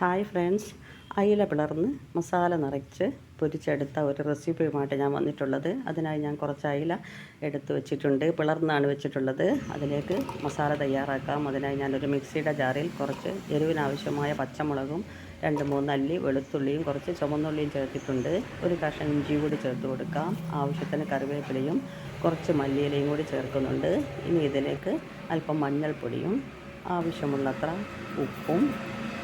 Hi friends. അയില പിളർന്ന് മസാല നിറച്ച് പൊരിച്ചെടുത്ത ഒരു റെസിപ്പിയുമായിട്ട് ഞാൻ വന്നിട്ടുള്ളത്. അതിനായി ഞാൻ കുറച്ച് അയില എടുത്ത് വെച്ചിട്ടുണ്ട്. പിളർന്നാണ് വെച്ചിട്ടുള്ളത്. അതിലേക്ക് മസാല തയ്യാറാക്കാം. അതിനായി ഞാനൊരു മിക്സിയുടെ ജാറിൽ കുറച്ച് എരിവിനാവശ്യമായ പച്ചമുളകും രണ്ട് മൂന്ന് അല്ലി വെളുത്തുള്ളിയും കുറച്ച് ചുമന്നുള്ളിയും ചേർത്തിട്ടുണ്ട്. ഒരു കഷ്ണം ഇഞ്ചി കൂടി ചേർത്ത് കൊടുക്കാം. ആവശ്യത്തിന് കറിവേപ്പിലയും കുറച്ച് മല്ലിയിലയും കൂടി ചേർക്കുന്നുണ്ട്. ഇനി ഇതിലേക്ക് അല്പം മഞ്ഞൾപ്പൊടിയും ആവശ്യമുള്ളത്ര ഉപ്പും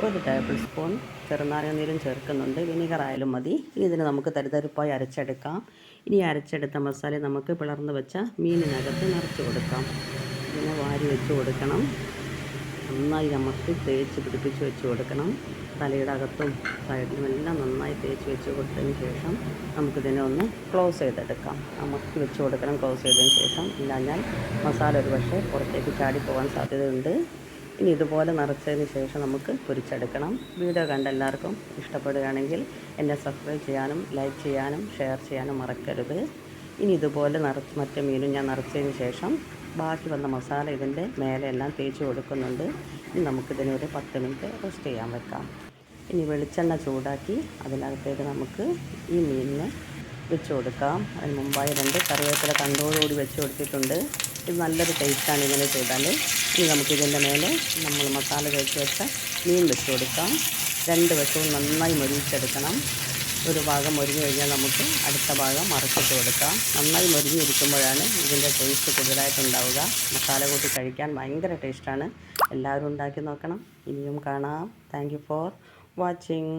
ഒരു ടേബിൾ സ്പൂൺ ചെറുനാരങ്ങ നീരും ചേർക്കുന്നുണ്ട്. വിനീഗർ ആയാലും മതി. ഇനി ഇതിന് നമുക്ക് തരിതരിപ്പായി അരച്ചെടുക്കാം. ഇനി അരച്ചെടുത്ത മസാല നമുക്ക് പിളർന്ന് വെച്ച മീനിനകത്ത് നിറച്ച് കൊടുക്കാം. ഇതിനെ വാരി വെച്ച് കൊടുക്കണം. നന്നായി നമുക്ക് തേച്ച് പിടിപ്പിച്ച് വെച്ച് കൊടുക്കണം. തലയുടെ അകത്തും സൈഡിലും എല്ലാം നന്നായി തേച്ച് വെച്ച് കൊടുത്തതിന് ശേഷം നമുക്കിതിനെ ഒന്ന് ക്ലോസ് ചെയ്തെടുക്കാം. നമുക്ക് വെച്ച് കൊടുക്കണം ക്ലോസ് ചെയ്തതിന് ശേഷം. ഇല്ലാഞ്ഞാൽ മസാല ഒരു പക്ഷേ പുറത്തേക്ക് ചാടി പോകാൻ സാധ്യതയുണ്ട്. ഇനി ഇതുപോലെ നിറച്ചതിന് ശേഷം നമുക്ക് പൊരിച്ചെടുക്കണം. വീഡിയോ കണ്ട എല്ലാവർക്കും ഇഷ്ടപ്പെടുകയാണെങ്കിൽ എന്നെ സബ്സ്ക്രൈബ് ചെയ്യാനും ലൈക്ക് ചെയ്യാനും ഷെയർ ചെയ്യാനും മറക്കരുത്. ഇനി ഇതുപോലെ നിറച്ച് മറ്റേ മീനും ഞാൻ നിറച്ചതിന് ശേഷം ബാക്കി വന്ന മസാല ഇതിന്റെ മേലെ എല്ലാം തേച്ച് കൊടുക്കുന്നുണ്ട്. ഇനി നമുക്കിതിനെ ഒരു പത്ത് മിനിറ്റ് റെസ്റ്റ് ചെയ്യാൻ വെക്കാം. ഇനി വെളിച്ചെണ്ണ ചൂടാക്കി അതിനകത്തേക്ക് നമുക്ക് ഈ മീനിനെ വെച്ച് കൊടുക്കാം. അതിന് മുമ്പായി രണ്ട് കറിവേപ്പില കണ്ടോടുകൂടി വെച്ച് കൊടുത്തിട്ടുണ്ട്. ഇത് നല്ലൊരു ടേസ്റ്റാണ് ഇങ്ങനെ ചെയ്താൽ ഇനി നമുക്കിതിന്റെ മേലെ നമ്മൾ മസാല കഴിച്ച് വെച്ച മീൻ വെച്ച് കൊടുക്കാം. രണ്ട് വശവും നന്നായി മൊരിച്ചെടുക്കണം. ഒരു ഭാഗം മുരിഞ്ഞു കഴിഞ്ഞാൽ നമുക്ക് അടുത്ത ഭാഗം മറച്ചിട്ട് കൊടുക്കാം. നന്നായി മൊരിഞ്ഞിരിക്കുമ്പോഴാണ് ഇതിന്റെ ടേസ്റ്റ് കൂടുതലായിട്ടുണ്ടാവുക. മസാല കൂട്ടി കഴിക്കാൻ ഭയങ്കര ടേസ്റ്റാണ് എല്ലാവരും ഉണ്ടാക്കി നോക്കണം. ഇനിയും കാണാം. Thank for watching